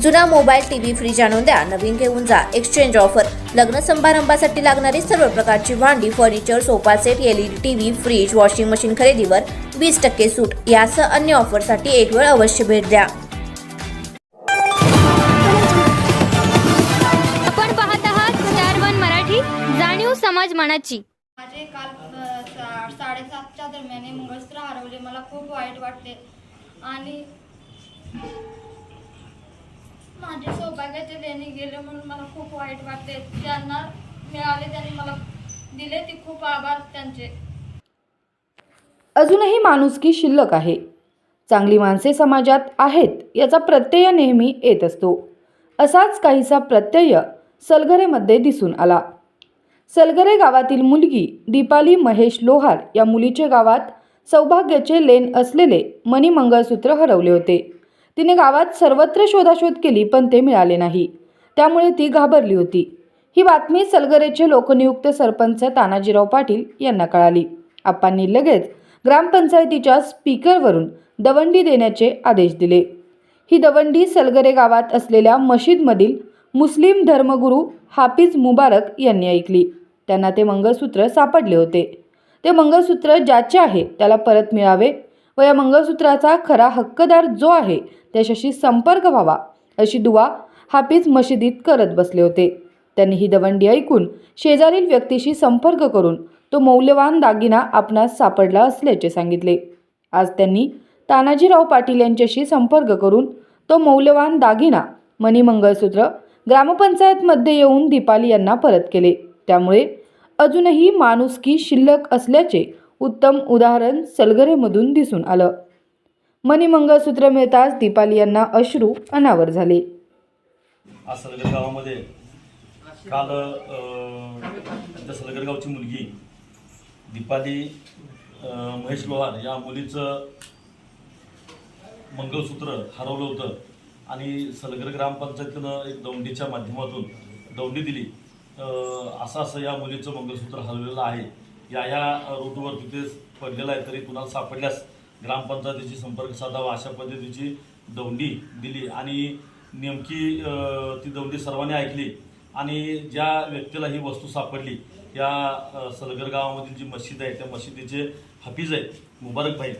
जुना mobile TV fridge आणून द्या. नवीन घेऊन जा. एक्सचेंज ऑफर लग्न समारंभासाठी लागणारी सर्व प्रकारची भांडी furniture sofa set LED TV fridge washing machine खरेदीवर वीस टक्के सूट. यासह अन्य ऑफरसाठी एक वेळ अवश्य भेट द्या. आपण पाहत आहात मराठी जाणीव समाज मनाची. माझे काल साडेसातच्या दरम्यान मंगळसूत्र हरवले. मला खूप वाईट वाटते. आणि माझे सौभाग्याचे लेणी गेले म्हणून मला खूप वाईट वाटते. त्यांना मिळाले त्यांनी मला दिले ते खूप आभार त्यांचे. अजूनही माणुसकी शिल्लक आहे. चांगली माणसे समाजात आहेत याचा प्रत्यय नेहमी येत असतो. असाच काहीसा प्रत्यय सलगरेमध्ये दिसून आला. सलगरे गावातील मुलगी दीपाली महेश लोहार या मुलीच्या गावात सौभाग्याचे लेन असलेले मणिमंगळसूत्र हरवले होते. तिने गावात सर्वत्र शोधाशोध केली पण ते मिळाले नाही. त्यामुळे ती घाबरली होती. ही बातमी सलगरेचे लोकनियुक्त सरपंच तानाजीराव पाटील यांना कळाली. आप्पांनी लगेच ग्रामपंचायतीच्या स्पीकरवरून दवंडी देण्याचे आदेश दिले. ही दवंडी सलगरे गावात असलेल्या मशीदमधील मुस्लिम धर्मगुरू हाफिज मुबारक यांनी ऐकली. त्यांना ते मंगळसूत्र सापडले होते. ते मंगळसूत्र ज्याचे आहे त्याला परत मिळावे व या मंगळसूत्राचा खरा हक्कदार जो आहे त्याच्याशी संपर्क व्हावा अशी दुवा हाफिज मशिदीत करत बसले होते. त्यांनी ही दवंडी ऐकून शेजारील व्यक्तीशी संपर्क करून तो मौल्यवान दागिना आपणास सापडला असल्याचे सांगितले. आज त्यांनी तानाजीराव पाटील यांच्याशी संपर्क करून तो मौल्यवान दागिना मणी मंगळसूत्र ग्रामपंचायतमध्ये येऊन दीपाली यांना परत केले. त्यामुळे अजूनही माणुसकी शिल्लक असल्याचे उत्तम उदाहरण सलगरेमधून दिसून आलं. मणिमंगळसूत्र मिळताच दीपाली यांना अश्रू अनावर झाले. आज गावामध्ये काल अं, त्या सलगर गावची मुलगी दीपाली महेश लोहार या मुलीचं मंगळसूत्र हरवलं होतं आणि सलगर ग्रामपंचायतीनं एक दौंडीच्या माध्यमातून दौंडी दिली. असं असं या मुलीचं मंगळसूत्र हरवलेलं आहे. या ह्या ऋतूवर तिथे पडलेलं आहे तरी कुणाला सापडल्यास ग्रामपंचायतीशी संपर्क साधावा अशा पद्धतीची दौंडी दिली. आणि नेमकी ती दौंडी सर्वांनी ऐकली आणि ज्या व्यक्तीला ही वस्तू सापडली या सलगर गावामधील जी मशीद आहे त्या मशिदीचे हफीज आहेत मुबारक भाई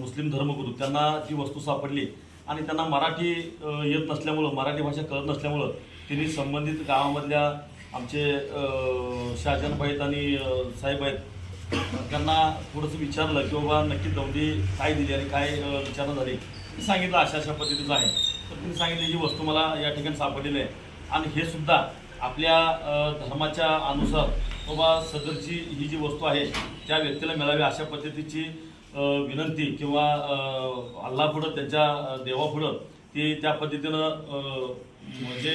मुस्लिम धर्मगुरू त्यांना ती वस्तू सापडली. आणि त्यांना मराठी येत नसल्यामुळं मराठी भाषा कळत नसल्यामुळं त्यांनी संबंधित गावामधल्या आमचे शाहजन भाईत आणि साहेब आहेत. त्यांना थोडंसं विचारलं की बाबा नक्की दौंडी काय दिली आणि काय विचारणं झाली. मी सांगितलं अशा अशा पद्धतीचं आहे. तर त्यांनी सांगितलं ही वस्तू मला या ठिकाणी सापडलेली आहे. आणि हे सुद्धा आपल्या धर्माच्या अनुसार बाबा सदरची ही जी वस्तू आहे त्या व्यक्तीला मिळावी अशा पद्धतीची विनंती किंवा अल्लापुढं त्यांच्या देवापुढं ते त्या पद्धतीनं म्हणजे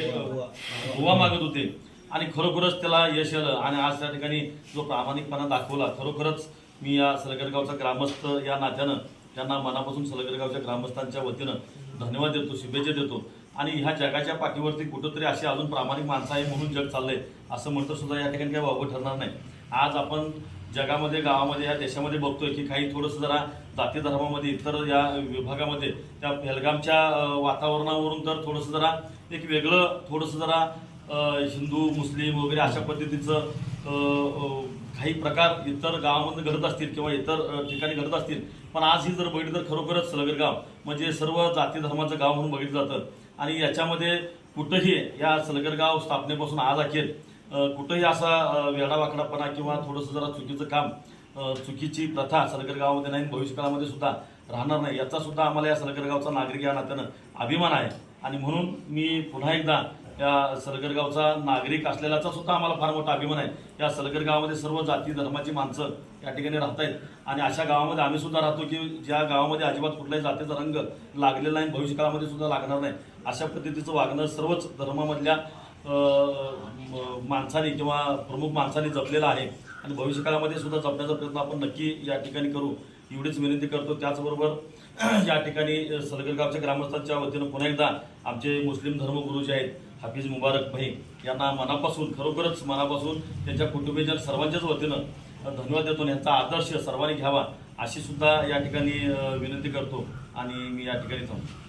दुवा मागत होते. आणि खरोखरच त्याला यश आलं. आणि आज त्या ठिकाणी जो प्रामाणिकपणा दाखवला खरोखरच मी या सलगरगावचा ग्रामस्थ या नात्यानं त्यांना मनापासून सलगरगावच्या ग्रामस्थांच्या वतीनं धन्यवाद देतो शुभेच्छा देतो. आणि ह्या जगाच्या पाठीवरती कुठंतरी अशी अजून प्रामाणिक माणसं आहे म्हणून जग चाललंय असं म्हणतं सुद्धा या ठिकाणी काही वावगं ठरणार नाही. आज आपण जगामध्ये गावामध्ये या देशामध्ये बघतोय की काही थोडंसं जरा जाती धर्मामध्ये इतर या विभागामध्ये त्या बेलगामच्या वातावरणावरून तर थोडंसं जरा एक वेगळं थोडंसं जरा हिंदू मुस्लिम वगैरे अशा पद्धतीचं काही प्रकार इतर गावामध्ये घडत असतील किंवा इतर ठिकाणी घडत असतील पण आज ही जर बघितली तर खरोखरच सलगर गाव म्हणजे सर्व जाती धर्माचं गाव म्हणून बघितलं जातं आणि याच्यामध्ये कुठंही या सलगरगाव स्थापनेपासून आज अखेर कुठंही असा वेडावाकडापणा किंवा थोडंसं जरा चुकीचं काम चुकीची प्रथा सलगरगावमध्ये नाही भविष्यकाळामध्ये सुद्धा राहणार नाही याचा सुद्धा आम्हाला या सलगरगावचा नागरिक या नात्यानं अभिमान आहे. आणि म्हणून मी पुन्हा एकदा या सलगरगावचा नागरिक असलेल्याचा सुद्धा आम्हाला फार मोठा अभिमान आहे. या सलगर गावामध्ये सर्व जाती धर्माची माणसं या ठिकाणी राहत आहेत आणि अशा गावामध्ये आम्ही सुद्धा राहतो की ज्या गावामध्ये अजिबात कुठल्याही जातीचा रंग लागलेला नाही भविष्य काळामध्ये सुद्धा लागणार नाही. अशा पद्धतीचं वागणं सर्वच धर्मामधल्या माणसाने किंवा प्रमुख माणसाने जपलेलं आहे. आणि भविष्य काळामध्ये सुद्धा जपण्याचा प्रयत्न आपण नक्की या ठिकाणी करू. एवढीच विनंती करतो. त्याचबरोबर या ठिकाणी सलगरगावच्या ग्रामस्थांच्या वतीनं पुन्हा एकदा आमचे मुस्लिम धर्मगुरू जे आहेत. हाफिज मुबारक भाई यांना मनापासून खरोखरच मनापासून त्यांच्या कुटुंबीच्या सर्वांच्याच वतीनं धन्यवाद देतो आणि यांचा आदर्श सर्वांनी घ्यावा अशी सुद्धा या ठिकाणी विनंती करतो आणि मी या ठिकाणी थांबतो.